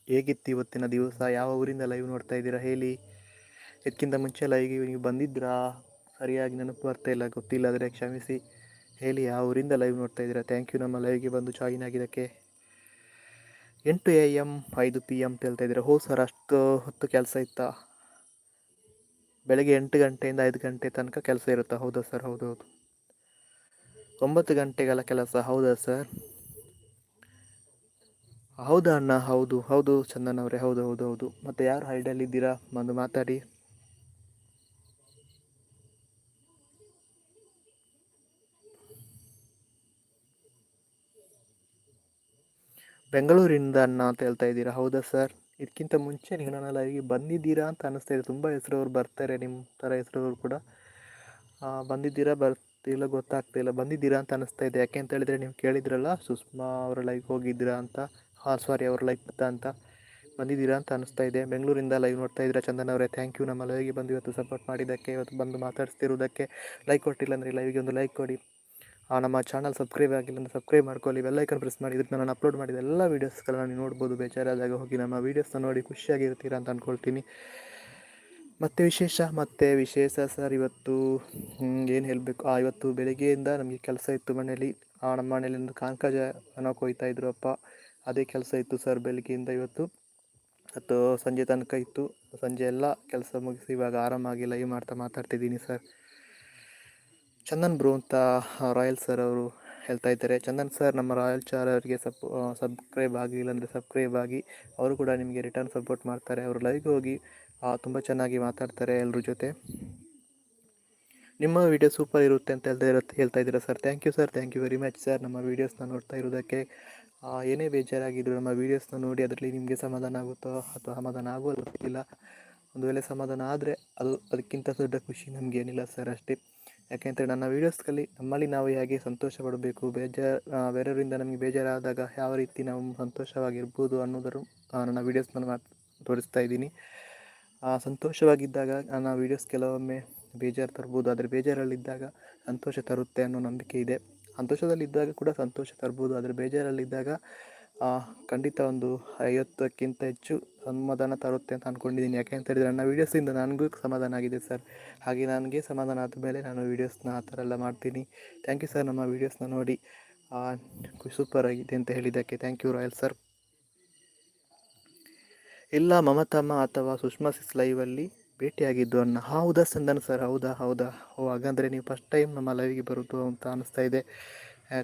ಹೇಗಿತ್ತು ಇವತ್ತಿನ ದಿವಸ? ಯಾವ ಊರಿಂದ ಲೈವ್ ನೋಡ್ತಾ ಇದ್ದೀರಾ? ಹೇಳಿ. ಇದಕ್ಕಿಂತ ಮುಂಚೆ ಲೈವ್ಗೆ ನೀವು ಬಂದಿದ್ರಾ ಸರಿಯಾಗಿ ನೆನಪು ಬರ್ತಾ ಇಲ್ಲ, ಗೊತ್ತಿಲ್ಲ, ಆದರೆ ಕ್ಷಮಿಸಿ. ಹೇಳಿ, ಯಾವ ಊರಿಂದ ಲೈವ್ ನೋಡ್ತಾ ಇದ್ದೀರಾ? ಥ್ಯಾಂಕ್ ಯು ನಮ್ಮ ಲೈವ್ಗೆ ಬಂದು ಜಾಯಿನ್ ಆಗಿದ್ದಕ್ಕೆ. ಎಂಟು ಎ ಎಂ ಐದು ಪಿ ಎಂ ಹೇಳ್ತಾ ಇದ್ದೀರಾ? ಹೋ ಸರ್ ಅಷ್ಟು ಹೊತ್ತು ಕೆಲಸ ಇತ್ತಾ? ಬೆಳಗ್ಗೆ ಎಂಟು ಗಂಟೆಯಿಂದ ಐದು ಗಂಟೆ ತನಕ ಕೆಲಸ ಇರುತ್ತಾ? ಹೌದಾ ಸರ್ ಹೌದು ಹೌದು ಒಂಬತ್ತು ಗಂಟೆಗಳ ಕೆಲಸ, ಹೌದಾ ಸರ್ ಹೌದಾ ಅಣ್ಣ? ಹೌದು. ಹೌದು ಚಂದನ್ ಅವರೇ. ಹೌದು ಹೌದು ಹೌದು. ಮತ್ತೆ ಯಾರು ಹೈಡಲ್ಲಿದ್ದೀರಾ ಬಂದು ಮಾತಾಡಿ. ಬೆಂಗಳೂರಿಂದ ಅಣ್ಣ ಅಂತ ಹೇಳ್ತಾ ಇದ್ದೀರಾ? ಹೌದಾ ಸರ್? ಇದಕ್ಕಿಂತ ಮುಂಚೆ ನೀವು ನನ್ನ ಲೈವ್ಗೆ ಬಂದಿದ್ದೀರಾ ಅಂತ ಅನ್ನಿಸ್ತಾ ಇದೆ. ತುಂಬ ಹೆಸರವ್ರು ಬರ್ತಾರೆ, ನಿಮ್ಮ ಥರ ಹೆಸರವ್ರು ಕೂಡ. ಬಂದಿದ್ದೀರಾ? ಬರ್ತಿಲ್ಲ ಗೊತ್ತಾಗ್ತಿಲ್ಲ ಬಂದಿದ್ದೀರಾ ಅಂತ ಅನ್ನಿಸ್ತಾ ಇದೆ. ಯಾಕೆ ಅಂತ ಹೇಳಿದರೆ ನೀವು ಕೇಳಿದ್ರಲ್ಲ, ಸುಷ್ಮಾ ಅವರ ಲೈವ್ಗೆ ಹೋಗಿದ್ದೀರಾ ಅಂತ. ಹಾಂ ಸಾರಿ ಅವ್ರ ಲೈವ್ ಅಂತ ಬಂದಿದ್ದೀರಾ ಅಂತ ಅನಿಸ್ತಾ ಇದೆ. ಬೆಂಗಳೂರಿಂದ ಲೈವ್ ನೋಡ್ತಾ ಇದ್ದೀರಾ ಚಂದನ್ ಅವರೇ ಥ್ಯಾಂಕ್ ಯು ನಮ್ಮ ಲೈವ್ಗೆ ಬಂದು ಇವತ್ತು ಸಪೋರ್ಟ್ ಮಾಡಿದ್ದಕ್ಕೆ, ಇವತ್ತು ಬಂದು ಮಾತಾಡ್ಸ್ತಿರೋದಕ್ಕೆ ಲೈಕ್ ಕೊಟ್ಟಿಲ್ಲ ಅಂದರೆ ಲೈವ್ಗೆ ಒಂದು ಲೈಕ್ ಕೊಡಿ. ನಮ್ಮ ಚಾನಲ್ ಸಬ್ಸ್ಕ್ರೈಬ್ ಆಗಿಲ್ಲ ಅಂದರೆ ಸಬ್ಸ್ಕ್ರೈಬ್ ಮಾಡ್ಕೊಳ್ಳಿ. ಬೆಲ್ಲೈಕನ್ ಪ್ರೆಸ್ ಮಾಡಿ ಇದಕ್ಕೆ ನಾನು ಅಪ್ಲೋಡ್ ಮಾಡಿದ ಎಲ್ಲ ವೀಡಿಯೋಸ್ಗಳನ್ನ ನೀವು ನೋಡ್ಬೋದು. ಬೇಜಾರಾದಾಗ ಹೋಗಿ ನಮ್ಮ ವೀಡಿಯೋಸ್ನ ನೋಡಿ ಖುಷಿಯಾಗಿರ್ತೀರಾ ಅಂತ ಅಂದ್ಕೊಳ್ತೀನಿ ಮತ್ತು ವಿಶೇಷ ಮತ್ತು ವಿಶೇಷ ಸರ್ ಇವತ್ತು ಏನು ಹೇಳಬೇಕು? ಆ, ಇವತ್ತು ಬೆಳಗ್ಗೆಯಿಂದ ನಮಗೆ ಕೆಲಸ ಇತ್ತು ಮನೇಲಿ ನಮ್ಮ ಮನೇಲಿ ಒಂದು ಕಾಂಕಜ ಅನ್ನೋ ಕೊಯ್ತಾ ಇದ್ರು ಅಪ್ಪ. ಅದೇ ಕೆಲಸ ಇತ್ತು ಸರ್ ಬೆಳಗ್ಗೆಯಿಂದ ಇವತ್ತು. ಮತ್ತು ಸಂಜೆ ತನಕ ಇತ್ತು. ಸಂಜೆ ಎಲ್ಲ ಕೆಲಸ ಮುಗಿಸಿ ಇವಾಗ ಆರಾಮಾಗಿ ಲೈವ್ ಮಾಡ್ತಾ ಮಾತಾಡ್ತಿದ್ದೀನಿ ಸರ್. ಚಂದನ್ ಬ್ರೋ ಅಂತ ರಾಯಲ್ ಸರ್ ಅವರು ಹೇಳ್ತಾ ಇದ್ದಾರೆ. ಚಂದನ್ ಸರ್ ನಮ್ಮ ರಾಯಲ್ ಚಾರ್ ಅವರಿಗೆ ಸಪ್ ಸಬ್ಸ್ಕ್ರೈಬ್ ಆಗಿಲ್ಲ ಅಂದರೆ ಸಬ್ಸ್ಕ್ರೈಬ್ ಆಗಿ ಅವರು ಕೂಡ ನಿಮಗೆ ರಿಟರ್ನ್ ಸಪೋರ್ಟ್ ಮಾಡ್ತಾರೆ. ಅವರು ಲೈವ್ಗೆ ಹೋಗಿ ತುಂಬ ಚೆನ್ನಾಗಿ ಮಾತಾಡ್ತಾರೆ ಎಲ್ಲರ ಜೊತೆ. ನಿಮ್ಮ ವಿಡಿಯೋ ಸೂಪರ್ ಇರುತ್ತೆ ಅಂತ ಹೇಳ್ತಾ ಇರುತ್ತೆ ಹೇಳ್ತಾ ಇದ್ದೀರಾ sir? Thank you sir thank you very much sir ನಮ್ಮ ವೀಡಿಯೋಸ್ನ ನೋಡ್ತಾ ಇರೋದಕ್ಕೆ ಏನೇ ಬೇಜಾರಾಗಿದ್ರು ನಮ್ಮ ವೀಡಿಯೋಸ್ನ ನೋಡಿ ಅದರಲ್ಲಿ ನಿಮಗೆ ಸಮಾಧಾನ ಆಗುತ್ತೋ ಅಥವಾ ಸಮಾಧಾನ ಆಗೋಲ್ಲ ಗೊತ್ತಿಲ್ಲ. ಒಂದು ವೇಳೆ ಸಮಾಧಾನ ಆದರೆ ಅದು ಅದಕ್ಕಿಂತ ದೊಡ್ಡ ಖುಷಿ ನಮಗೆ ಏನಿಲ್ಲ ಸರ್ ಅಷ್ಟೇ. ಯಾಕೆಂದರೆ ನನ್ನ ವೀಡಿಯೋಸ್ಗಳಲ್ಲಿ ನಮ್ಮಲ್ಲಿ ನಾವು ಹೇಗೆ ಸಂತೋಷ ಪಡಬೇಕು ಬೇಜಾರು ಬೇರೆಯವರಿಂದ ನಮಗೆ ಬೇಜಾರಾದಾಗ ಯಾವ ರೀತಿ ನಾವು ಸಂತೋಷವಾಗಿರ್ಬೋದು ಅನ್ನೋದರ ನನ್ನ ವೀಡಿಯೋಸ್ನ ತೋರಿಸ್ತಾ ಇದ್ದೀನಿ. ಸಂತೋಷವಾಗಿದ್ದಾಗ ನನ್ನ ವೀಡಿಯೋಸ್ ಕೆಲವೊಮ್ಮೆ ಬೇಜಾರು ತರ್ಬೋದು, ಆದರೆ ಬೇಜಾರಲ್ಲಿದ್ದಾಗ ಸಂತೋಷ ತರುತ್ತೆ ಅನ್ನೋ ನಂಬಿಕೆ ಇದೆ. ಸಂತೋಷದಲ್ಲಿದ್ದಾಗ ಕೂಡ ಸಂತೋಷ ತರ್ಬೋದು. ಆದರೆ ಬೇಜಾರಲ್ಲಿದ್ದಾಗ ಖಂಡಿತ ಒಂದು ಐವತ್ತಕ್ಕಿಂತ ಹೆಚ್ಚು ಸಮಾಧಾನ ತರುತ್ತೆ ಅಂತ ಅಂದ್ಕೊಂಡಿದ್ದೀನಿ ಯಾಕೆ ಅಂತ ಹೇಳಿದರೆ, ನನ್ನ ವೀಡಿಯೋಸಿಂದ ನನಗೂ ಸಮಾಧಾನ ಆಗಿದೆ ಸರ್. ಹಾಗೆ ನನಗೆ ಸಮಾಧಾನ ಆದ ಮೇಲೆ ನಾನು ವೀಡಿಯೋಸ್ನ ಆ ಥರ ಎಲ್ಲ ಮಾಡ್ತೀನಿ. ಥ್ಯಾಂಕ್ ಯು ಸರ್ ನಮ್ಮ ವೀಡಿಯೋಸ್ನ ನೋಡಿ ಸೂಪರ್ ಆಗಿದೆ ಅಂತ ಹೇಳಿದ್ದಕ್ಕೆ ಥ್ಯಾಂಕ್ ಯು ರಾಯಲ್ ಸರ್ ಇಲ್ಲ, ಮಮತಮ್ಮ ಅಥವಾ ಸುಷ್ಮಾ ಸಿಸ್ ಲೈವಲ್ಲಿ ಭೇಟಿಯಾಗಿದ್ದು ಅನ್ನ. ಹೌದಾ ಸಂದನ್ ಸರ್? ಹೌದಾ? ಹೌದಾ? ಓ, ಹಾಗಂದರೆ ನೀವು ಫಸ್ಟ್ ಟೈಮ್ ನಮ್ಮ ಲೈವ್ಗೆ ಬರೋದು ಅಂತ ಅನ್ನಿಸ್ತಾ ಇದೆ.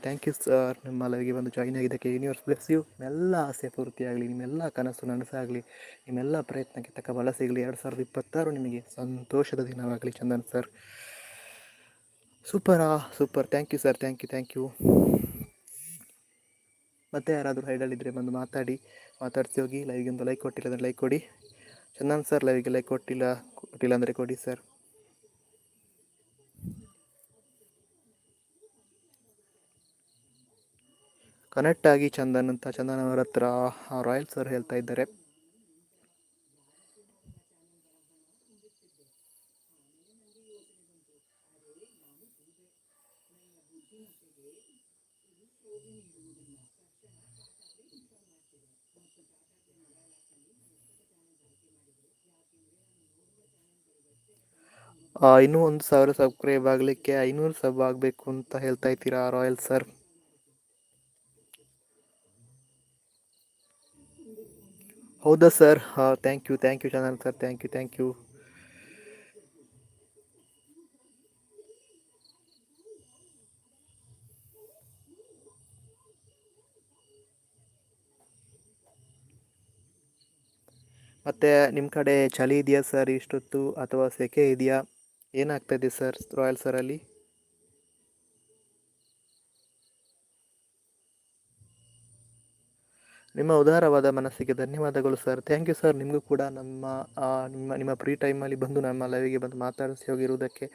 ಥ್ಯಾಂಕ್ ಯು ಸರ್ ನಿಮ್ಮ ಲೈವ್ಗೆ ಬಂದು ಜಾಯಿನ್ ಆಗಿದ್ದಕ್ಕೆ ಯೂನಿವರ್ಸ್ ಬ್ಲೆಸ್ ಯು ನಿಮ್ಮೆಲ್ಲ ಆಸೆ ಪೂರ್ತಿಯಾಗಲಿ ನಿಮ್ಮೆಲ್ಲ ಕನಸು ನನಸಾಗಲಿ ನಿಮ್ಮೆಲ್ಲ ಪ್ರಯತ್ನಕ್ಕೆ ತಕ್ಕ ಬಲ ಸಿಗಲಿ. ಎರಡು ಸಾವಿರದ ಇಪ್ಪತ್ತಾರು ನಿಮಗೆ ಸಂತೋಷದ ದಿನವಾಗಲಿ Chandan sir ಸೂಪರಾ super thank you sir thank you thank you ಮತ್ತೆ ಯಾರಾದರೂ ಹೈಡಲ್ಲಿದ್ದರೆ ಬಂದು ಮಾತಾಡಿ, ಮಾತಾಡ್ಸಿ ಹೋಗಿ ಲೈವ್ಗೆ ಒಂದು ಲೈಕ್ ಕೊಟ್ಟಿಲ್ಲ ಅಂದರೆ ಲೈಕ್ ಕೊಡಿ. ಚಂದನ್ ಸರ್ ಲೈವ್ಗೆ ಲೈಕ್ ಕೊಟ್ಟಿಲ್ಲ ಕೊಟ್ಟಿಲ್ಲ ಅಂದರೆ ಕೊಡಿ ಸರ್ ಕನೆಕ್ಟ್ ಆಗಿ ಚಂದನ್ ಅಂತ, ಚಂದನ್ ಅವರ ಹತ್ರ ರಾಯಲ್ ಸರ್ ಹೇಳ್ತಾ ಇದ್ದಾರೆ. ಇನ್ನೂ ಒಂದು ಸಾವಿರ ಸಬ್ಸ್ಕ್ರೈಬ್ ಆಗಲಿಕ್ಕೆ ಐನೂರು ಸಬ್ ಆಗಬೇಕು ಅಂತ ಹೇಳ್ತಾ ಇದ್ದೀರಾ, ರಾಯಲ್ ಸರ್? ಹೌದಾ sir? Thank you thank you channel sir thank you thank you ಮತ್ತು ನಿಮ್ಮ ಕಡೆ ಚಳಿ ಇದೆಯಾ ಸರ್, ಇಷ್ಟೊತ್ತು ಅಥವಾ ಸೆಕೆ ಇದೆಯಾ? ಏನಾಗ್ತಾ ಇದೆ ಸರ್ ರಾಯಲ್ ಸರಲ್ಲಿ ನಿಮ್ಮ ಉದಾರವಾದ ಮನಸ್ಸಿಗೆ ಧನ್ಯವಾದಗಳು ಸರ್. Thank you sir. ನಿಮಗೂ ಕೂಡ ನಮ್ಮ ನಿಮ್ಮ ನಿಮ್ಮ ಫ್ರೀ ಟೈಮಲ್ಲಿ ಬಂದು ನಮ್ಮ ಲೈವಿಗೆ ಬಂದು ಮಾತಾಡಿಸಿ ಹೋಗಿರುವುದಕ್ಕೆ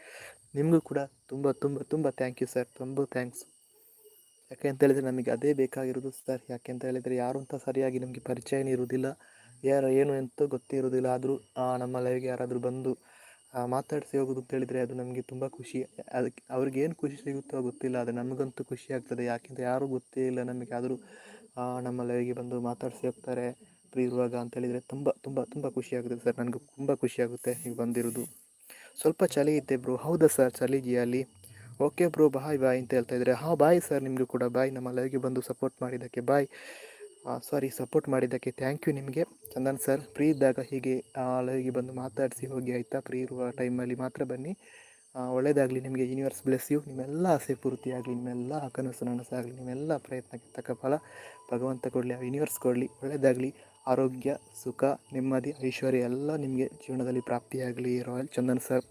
ನಿಮಗೂ ಕೂಡ ತುಂಬ ತುಂಬ ತುಂಬ ಥ್ಯಾಂಕ್ ಯು ಸರ್. ತುಂಬ ಥ್ಯಾಂಕ್ಸ್ ಯಾಕೆ ಅಂತ ಹೇಳಿದರೆ ನಮಗೆ ಅದೇ ಬೇಕಾಗಿರೋದು ಸರ್. ಯಾಕೆ ಅಂತ ಹೇಳಿದರೆ ಯಾರು ಅಂತ ಸರಿಯಾಗಿ ನಮಗೆ ಪರಿಚಯನೇ ಇರುವುದಿಲ್ಲ. ಯಾರು, ಏನು ಅಂತ ಗೊತ್ತಿರುವುದಿಲ್ಲ. ಆದರೂ ನಮ್ಮ ಲೈವ್ಗೆ ಯಾರಾದರೂ ಬಂದು ಮಾತಾಡಿಸಿ ಹೋಗೋದು ಅಂತ ಹೇಳಿದರೆ ಅದು ನಮಗೆ ತುಂಬ ಖುಷಿ. ಅದಕ್ಕೆ ಅವ್ರಿಗೆ ಏನು ಖುಷಿ ಸಿಗುತ್ತೋ ಗೊತ್ತಿಲ್ಲ, ಆದರೆ ನಮಗಂತೂ ಖುಷಿ ಆಗ್ತದೆ. ಯಾಕೆಂದರೆ ಯಾರೂ ಗೊತ್ತೇ ಇಲ್ಲ ನಮಗೆ. ಆದರೂ ನಮ್ಮ ಲೈವಿಗೆ ಬಂದು ಮಾತಾಡಿಸಿ ಹೋಗ್ತಾರೆ. ಫ್ರೀ ಇರುವಾಗ ಅಂತ ಹೇಳಿದರೆ ತುಂಬ ತುಂಬ ತುಂಬ ಖುಷಿ ಆಗುತ್ತೆ ಸರ್. ನನಗೂ ತುಂಬ ಖುಷಿ ಆಗುತ್ತೆ ನೀವು ಬಂದಿರೋದು. ಸ್ವಲ್ಪ ಚಳಿ ಇದೆ ಬ್ರೋ. ಹೌದಾ ಸರ್? ಚಳಿ ಇದೆಯಾ ಅಲ್ಲಿ? Okay bro. ಬಾಯ್ ಬಾಯ್ ಅಂತ ಹೇಳ್ತಾ ಇದ್ದಾರೆ ಹಾಂ ಬಾಯ್ ಸರ್. ನಿಮಗೂ ಕೂಡ ಬಾಯ್ ನಮ್ಮ ಲೈವ್ಗೆ ಬಂದು ಸಪೋರ್ಟ್ ಮಾಡಿದ್ದಕ್ಕೆ ಬಾಯ್ ಸಾರಿ ಸಪೋರ್ಟ್ ಮಾಡಿದ್ದಕ್ಕೆ ಥ್ಯಾಂಕ್ ಯು ನಿಮಗೆ. ಚಂದನ್ ಸರ್ ಫ್ರೀ ಇದ್ದಾಗ ಹೀಗೆ ಲೈವ್ಗೆ ಬಂದು ಮಾತಾಡಿಸಿ ಹೋಗಿ ಆಯಿತಾ? ಫ್ರೀ ಇರುವ ಟೈಮಲ್ಲಿ ಮಾತ್ರ ಬನ್ನಿ. ಒಳ್ಳೆಯದಾಗಲಿ ನಿಮಗೆ ಯೂನಿವರ್ಸ್ ಬ್ಲೆಸ್ ಯು ನಿಮ್ಮೆಲ್ಲ ಆಸೆ ಪೂರ್ತಿಯಾಗಲಿ ನಿಮ್ಮೆಲ್ಲ ಕನಸು ನನಸಾಗಲಿ ನಿಮ್ಮೆಲ್ಲ ಪ್ರಯತ್ನಕ್ಕೆ ತಕ್ಕ ಫಲ. ಭಗವಂತ ಕೊಡಲಿ, ಆ ಯೂನಿವರ್ಸ್ ಕೊಡಲಿ. ಒಳ್ಳೆಯದಾಗಲಿ ಆರೋಗ್ಯ, ಸುಖ, ನೆಮ್ಮದಿ, ಐಶ್ವರ್ಯ ಎಲ್ಲ ನಿಮಗೆ ಜೀವನದಲ್ಲಿ ಪ್ರಾಪ್ತಿಯಾಗಲಿ Royal Chandan sir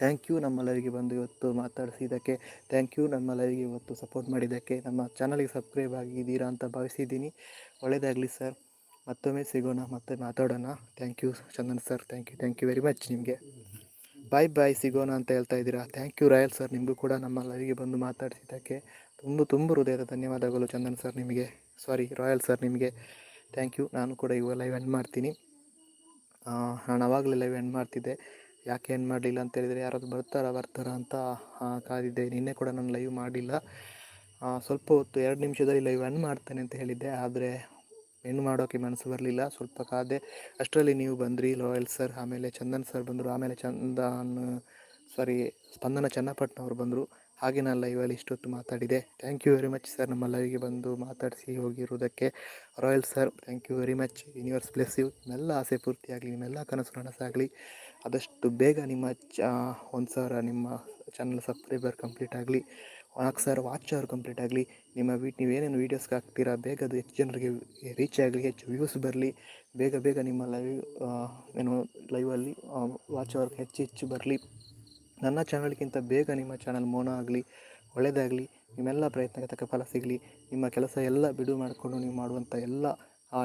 thank you ನಮ್ಮ ಲೈವ್ಗೆ ಬಂದು ಇವತ್ತು ಮಾತಾಡಿಸಿದ್ದಕ್ಕೆ ಥ್ಯಾಂಕ್ ಯು ನಮ್ಮ ಲೈವ್ಗೆ ಇವತ್ತು ಸಪೋರ್ಟ್ ಮಾಡಿದ್ದಕ್ಕೆ ನಮ್ಮ ಚಾನಲ್ಗೆ ಸಬ್ಸ್ಕ್ರೈಬ್ ಆಗಿದ್ದೀರಾ ಅಂತ ಭಾವಿಸಿದ್ದೀನಿ. ಒಳ್ಳೆಯದಾಗಲಿ ಸರ್ ಮತ್ತೊಮ್ಮೆ ಸಿಗೋಣ, ಮತ್ತೆ ಮಾತಾಡೋಣ. Thank you Chandan sir thank you thank you very much ನಿಮಗೆ. ಬಾಯ್ ಬಾಯ್ ಸಿಗೋಣ ಅಂತ ಹೇಳ್ತಾ ಇದ್ದೀರಾ? ಥ್ಯಾಂಕ್ ಯು ರಾಯಲ್ ಸರ್ ನಿಮಗೂ ಕೂಡ ನಮ್ಮ ಲೈವ್ಗೆ ಬಂದು ಮಾತಾಡಿಸಿದ್ದಕ್ಕೆ ತುಂಬ ತುಂಬ ಹೃದಯದ ಧನ್ಯವಾದಗಳು ಚಂದನ್ ಸರ್ ನಿಮಗೆ. ಸಾರಿ ರಾಯಲ್ ಸರ್ ನಿಮಗೆ. ಥ್ಯಾಂಕ್ ಯು ನಾನು ಕೂಡ ಇವಾಗ ಲೈವ್ ಎಂಡ್ ಮಾಡ್ತೀನಿ. ನಾನು ಆವಾಗಲೇ ಲೈವ್ ಎಂಡ್ ಮಾಡ್ತಿದ್ದೆ. ಯಾಕೆ ಏನು ಮಾಡಲಿಲ್ಲ ಅಂತ ಹೇಳಿದರೆ, ಯಾರಾದರೂ ಬರ್ತಾರಾ ಬರ್ತಾರಾ ಅಂತ ಕಾದಿದ್ದೆ. ನಿನ್ನೆ ಕೂಡ ನಾನು ಲೈವ್ ಮಾಡಿಲ್ಲ ಸ್ವಲ್ಪ ಹೊತ್ತು, ಎರಡು ನಿಮಿಷದಲ್ಲಿ ಲೈವ್ ಅನ್ ಮಾಡ್ತೇನೆ ಅಂತ ಹೇಳಿದ್ದೆ. ಆದರೆ ಹೆಣ್ಣು ಮಾಡೋಕ್ಕೆ ಮನಸ್ಸು ಬರಲಿಲ್ಲ. ಸ್ವಲ್ಪ ಕಾದೆ. ಅಷ್ಟರಲ್ಲಿ ನೀವು ಬಂದ್ರಿ ಲೋಯಲ್ ಸರ್ ಆಮೇಲೆ ಚಂದನ್ ಸರ್ ಬಂದರು. ಆಮೇಲೆ ಚಂದನ್ ಸಾರಿ ಸ್ಪಂದನ ಚನ್ನಪಟ್ಟಣ ಅವರು ಬಂದರು. ಹಾಗೆ ನಾನು ಲೈವಲ್ಲಿ ಇಷ್ಟೊತ್ತು ಮಾತಾಡಿದೆ. Thank you very much sir ನಮ್ಮ ಲೈವ್ಗೆ ಬಂದು ಮಾತಾಡಿಸಿ ಹೋಗಿರುವುದಕ್ಕೆ. Royal sir thank you very much universe bless you ನಿಮ್ಮೆಲ್ಲ ಆಸೆ ಪೂರ್ತಿಯಾಗಲಿ, ನಿಮ್ಮೆಲ್ಲ ಕನಸು ನನಸಾಗಲಿ. ಆದಷ್ಟು ಬೇಗ ನಿಮ್ಮ ಚ, ಒಂದು ಸಾವಿರ ನಿಮ್ಮ ಚಾನಲ್ ಸಬ್ಸ್ಕ್ರೈಬರ್ ಕಂಪ್ಲೀಟ್ ಆಗಲಿ, ನಾಲ್ಕು ಸಾವಿರ ವಾಚ್ ಅವರ್ ಕಂಪ್ಲೀಟ್ ಆಗಲಿ, ನಿಮ್ಮ ನೀವು ಏನೇನು ವೀಡಿಯೋಸ್ಗೆ ಹಾಕ್ತೀರಾ, ಬೇಗ ಅದು ಹೆಚ್ಚು ಜನರಿಗೆ ರೀಚ್ ಆಗಲಿ, ಹೆಚ್ಚು ವ್ಯೂಸ್ ಬರಲಿ, ಬೇಗ ಬೇಗ ನಿಮ್ಮ ಲೈವ್ ಏನು ಲೈವಲ್ಲಿ ವಾಚ್ ಅವರ್ ಹೆಚ್ಚು ಹೆಚ್ಚು ಬರಲಿ. ನನ್ನ ಚಾನಲ್ಗಿಂತ ಬೇಗ ನಿಮ್ಮ ಚಾನಲ್ ಮೋನ ಆಗಲಿ ಒಳ್ಳೆಯದಾಗಲಿ ನಿಮ್ಮೆಲ್ಲ ಪ್ರಯತ್ನಕ್ಕೆ ತಕ್ಕ ಫಲ ಸಿಗಲಿ, ನಿಮ್ಮ ಕೆಲಸ ಎಲ್ಲ ಬಿಡು ಮಾಡಿಕೊಂಡು ನೀವು ಮಾಡುವಂಥ ಎಲ್ಲ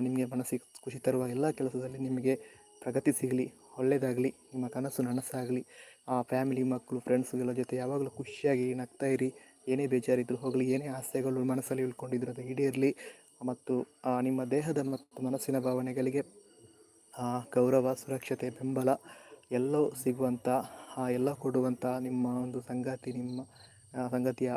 ನಿಮಗೆ ಮನಸ್ಸಿಗೆ ಖುಷಿ ತರುವ ಎಲ್ಲ ಕೆಲಸದಲ್ಲಿ ನಿಮಗೆ ಪ್ರಗತಿ ಸಿಗಲಿ ಒಳ್ಳೆಯದಾಗಲಿ ನಿಮ್ಮ ಕನಸು ನನಸಾಗಲಿ, ಆ ಫ್ಯಾಮಿಲಿ ಮಕ್ಕಳು ಫ್ರೆಂಡ್ಸ್ಗಳ ಜೊತೆ ಯಾವಾಗಲೂ ಖುಷಿಯಾಗಿ ನಗ್ತಾ ಇರಿ. ಏನೇ ಬೇಜಾರಿದ್ರು ಹೋಗಲಿ, ಏನೇ ಆಸೆಗಳು ಮನಸ್ಸಲ್ಲಿ ಉಳ್ಕೊಂಡಿದ್ರು ಅದು ಈಡೇರಲಿ. ಮತ್ತು ನಿಮ್ಮ ದೇಹದ ಮತ್ತು ಮನಸ್ಸಿನ ಭಾವನೆಗಳಿಗೆ ಗೌರವ, ಸುರಕ್ಷತೆ, ಬೆಂಬಲ ಎಲ್ಲವೂ ಸಿಗುವಂಥ ಎಲ್ಲ ಕೊಡುವಂಥ ನಿಮ್ಮ ಒಂದು ಸಂಗಾತಿ ನಿಮ್ಮ ಸಂಗತಿಯ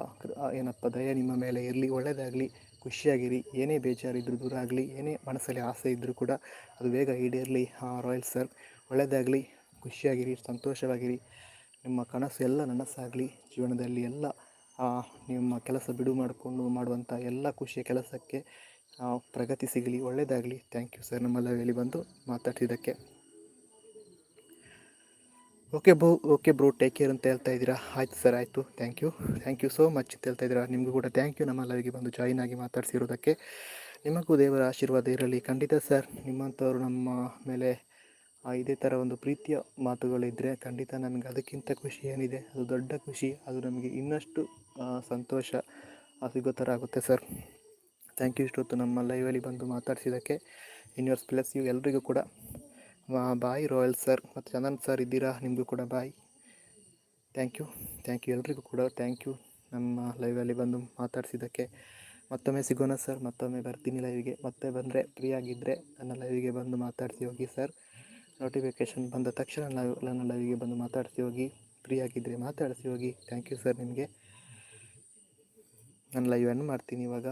ಏನಪ್ಪ, ದಯ ನಿಮ್ಮ ಮೇಲೆ ಇರಲಿ ಒಳ್ಳೆಯದಾಗಲಿ ಖುಷಿಯಾಗಿರಿ. ಏನೇ ಬೇಜಾರಿದ್ದರೂ ದೂರ ಆಗಲಿ ಏನೇ ಮನಸ್ಸಲ್ಲಿ ಆಸೆ ಇದ್ದರೂ ಕೂಡ ಅದು ಬೇಗ ಈಡೇರಲಿ. ರಾಯಲ್ ಸರ್ ಒಳ್ಳೆಯದಾಗಲಿ ಖುಷಿಯಾಗಿರಿ ಸಂತೋಷವಾಗಿರಿ. ನಿಮ್ಮ ಕನಸು ಎಲ್ಲ ನನಸಾಗಲಿ. ಜೀವನದಲ್ಲಿ ಎಲ್ಲ ಆ, ನಿಮ್ಮ ಕೆಲಸ ಬಿಡು ಮಾಡಿಕೊಂಡು ಮಾಡುವಂಥ ಎಲ್ಲ ಖುಷಿಯ ಕೆಲಸಕ್ಕೆ ಆ, ಪ್ರಗತಿ ಸಿಗಲಿ ಒಳ್ಳೆಯದಾಗಲಿ ಥ್ಯಾಂಕ್ ಯು ಸರ್. ನಮ್ಮ ಲೈವಲ್ಲಿ ಬಂದು ಮಾತಾಡ್ತಿದ್ದಕ್ಕೆ. Okay bro okay bro take care ಅಂತ ಹೇಳ್ತಾ ಇದ್ದೀರಾ? ಆಯ್ತು ಸರ್, ಆಯಿತು. Thank you thank you so much ಅಂತ ಹೇಳ್ತಾ ಇದ್ದೀರಾ? ನಿಮಗೂ ಕೂಡ ಥ್ಯಾಂಕ್ ಯು ನಮ್ಮ ಬಂದು ಜಾಯಿನ್ ಆಗಿ ಮಾತಾಡಿಸಿರೋದಕ್ಕೆ ನಿಮಗೂ ದೇವರ ಆಶೀರ್ವಾದ ಇರಲಿ. ಖಂಡಿತ ಸರ್, ನಿಮ್ಮಂಥವ್ರು ನಮ್ಮ ಮೇಲೆ ಇದೇ ಥರ ಒಂದು ಪ್ರೀತಿಯ ಮಾತುಗಳಿದ್ದರೆ ಖಂಡಿತ ನಮಗೆ ಅದಕ್ಕಿಂತ ಖುಷಿ ಏನಿದೆ? ಅದು ದೊಡ್ಡ ಖುಷಿ. ಅದು ನಮಗೆ ಇನ್ನಷ್ಟು ಸಂತೋಷ ಸಿಗೋ ಥರ ಆಗುತ್ತೆ ಸರ್. ಥ್ಯಾಂಕ್ ಯು ಇಷ್ಟೊತ್ತು ನಮ್ಮ ಲೈವಲ್ಲಿ ಬಂದು ಮಾತಾಡಿಸಿದ್ದಕ್ಕೆ. ಯೂನಿವರ್ಸ್ ಪ್ಲಸ್ ಯು ಎಲ್ರಿಗೂ ಕೂಡ ಬಾಯ್ ರಾಯಲ್ ಸರ್ ಮತ್ತು ಚಂದನ್ ಸರ್ ಇದ್ದೀರಾ? ನಿಮಗೂ ಕೂಡ bye. Thank you thank you ಎಲ್ರಿಗೂ ಕೂಡ. ಥ್ಯಾಂಕ್ ಯು ನಮ್ಮ ಲೈವಲ್ಲಿ ಬಂದು ಮಾತಾಡಿಸಿದ್ದಕ್ಕೆ ಮತ್ತೊಮ್ಮೆ ಸಿಗೋಣ ಸರ್. ಮತ್ತೊಮ್ಮೆ ಬರ್ತೀನಿ ಲೈವಿಗೆ ಮತ್ತೆ ಬಂದರೆ ಫ್ರೀ ಆಗಿದ್ದರೆ ನನ್ನ ಲೈವಿಗೆ ಬಂದು ಮಾತಾಡಿಸಿ ಹೋಗಿ ಸರ್. ನೋಟಿಫಿಕೇಷನ್ ಬಂದ ತಕ್ಷಣ ಲೈವ್ ನನ್ನ ಲೈವಿಗೆ ಬಂದು ಮಾತಾಡಿಸಿ ಹೋಗಿ ಫ್ರೀ ಆಗಿದ್ದರೆ ಮಾತಾಡಿಸಿ ಹೋಗಿ. ಥ್ಯಾಂಕ್ ಯು ಸರ್ ನಿಮಗೆ. ನಾನು ಲೈವ್ ಅನ್ನು ಮಾಡ್ತೀನಿ ಇವಾಗ.